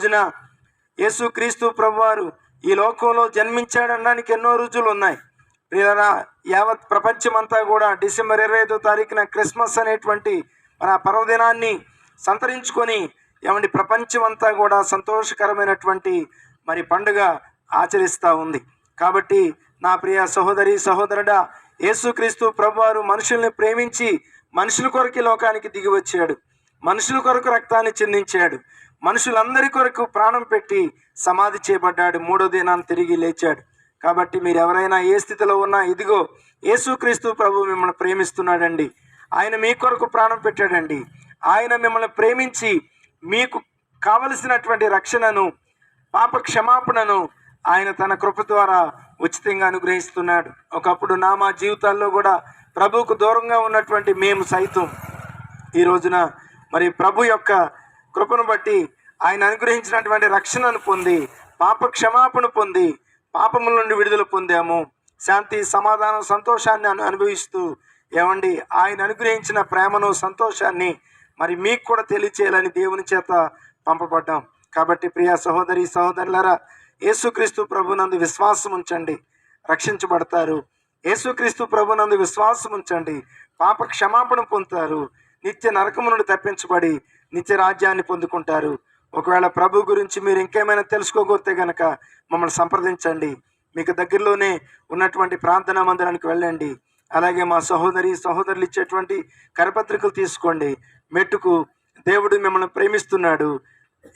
రోజున యేసుక్రీస్తు ప్రభువారు ఈ లోకంలో జన్మించాడనడానికి ఎన్నో రుజువులు ఉన్నాయి. ప్రియులరా యావత్ ప్రపంచమంతా కూడా డిసెంబర్ ఇరవై ఐదో తారీఖున క్రిస్మస్ అనేటువంటి మన పర్వదినాన్ని సంతరించుకొని ఏమండి ప్రపంచమంతా కూడా సంతోషకరమైనటువంటి మరి పండుగ ఆచరిస్తూ ఉంది. కాబట్టి నా ప్రియ సహోదరి సహోదరుడా యేసుక్రీస్తు ప్రభువారు మనుషుల్ని ప్రేమించి మనుషుల కొరకు లోకానికి దిగి వచ్చాడు. మనుషుల కొరకు రక్తాన్ని చెందించాడు. మనుషులందరి కొరకు ప్రాణం పెట్టి సమాధి చేయబడ్డాడు. మూడో దినాన్ని తిరిగి లేచాడు. కాబట్టి మీరు ఎవరైనా ఏ స్థితిలో ఉన్నా ఇదిగో యేసుక్రీస్తు ప్రభు మిమ్మల్ని ప్రేమిస్తున్నాడండి. ఆయన మీ కొరకు ప్రాణం పెట్టాడండి. ఆయన మిమ్మల్ని ప్రేమించి మీకు కావలసినటువంటి రక్షణను పాప క్షమాపణను ఆయన తన కృప ద్వారా ఉచితంగా అనుగ్రహిస్తున్నాడు. ఒకప్పుడు నా మా జీవితాల్లో కూడా ప్రభువుకు దూరంగా ఉన్నటువంటి మేము సైతం ఈ రోజున మరి ప్రభు యొక్క కృపను బట్టి ఆయన అనుగ్రహించినటువంటి రక్షణను పొంది పాప క్షమాపణ పొంది పాపముల నుండి విడుదల పొందాము. శాంతి సమాధానం సంతోషాన్ని అను అనుభవిస్తూ ఏమండి ఆయన అనుగ్రహించిన ప్రేమను సంతోషాన్ని మరి మీకు కూడా తెలియచేయాలని దేవుని చేత పంపబడ్డాం. కాబట్టి ప్రియ సహోదరి సహోదరులరా యేసుక్రీస్తు ప్రభునందు విశ్వాసం ఉంచండి. రక్షించబడతారు. యేసుక్రీస్తు ప్రభునందు విశ్వాసం ఉంచండి. పాప క్షమాపణ పొందుతారు. నిత్య నరకము నుండి తప్పించబడి నిత్య రాజ్యాన్ని పొందుకుంటారు. ఒకవేళ ప్రభు గురించి మీరు ఇంకేమైనా తెలుసుకోగోతే గనక మమ్మల్ని సంప్రదించండి. మీకు దగ్గరలోనే ఉన్నటువంటి ప్రార్థనా మందిరానికి వెళ్ళండి. అలాగే మా సహోదరి సహోదరులు ఇచ్చేటువంటి కరపత్రికలు తీసుకోండి. మెట్టుకు దేవుడు మిమ్మల్ని ప్రేమిస్తున్నాడు.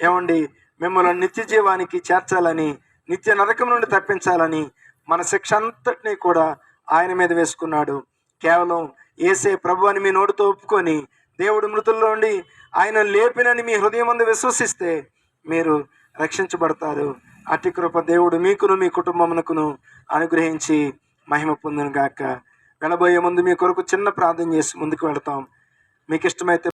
ఏమండి? మిమ్మల్ని నిత్య జీవానికి చేర్చాలని నిత్య నరకం నుండి తప్పించాలని మన శిక్ష అంతటినీ కూడా ఆయన మీద వేసుకున్నాడు. కేవలం ఏసే ప్రభు అని మీ నోటితో ఒప్పుకొని దేవుడు మృతుల్లో ఉండి ఆయన లేపినని మీ హృదయం అందు విశ్వసిస్తే మీరు రక్షించబడతారు. అతి కృప దేవుడు మీకును మీ కుటుంబమునకును అనుగ్రహించి మహిమ పొందును గాక వెళ్ళబోయే ముందు మీ కొరకు చిన్న ప్రార్థన చేసి ముందుకు వెళతాం. మీకు ఇష్టమైతే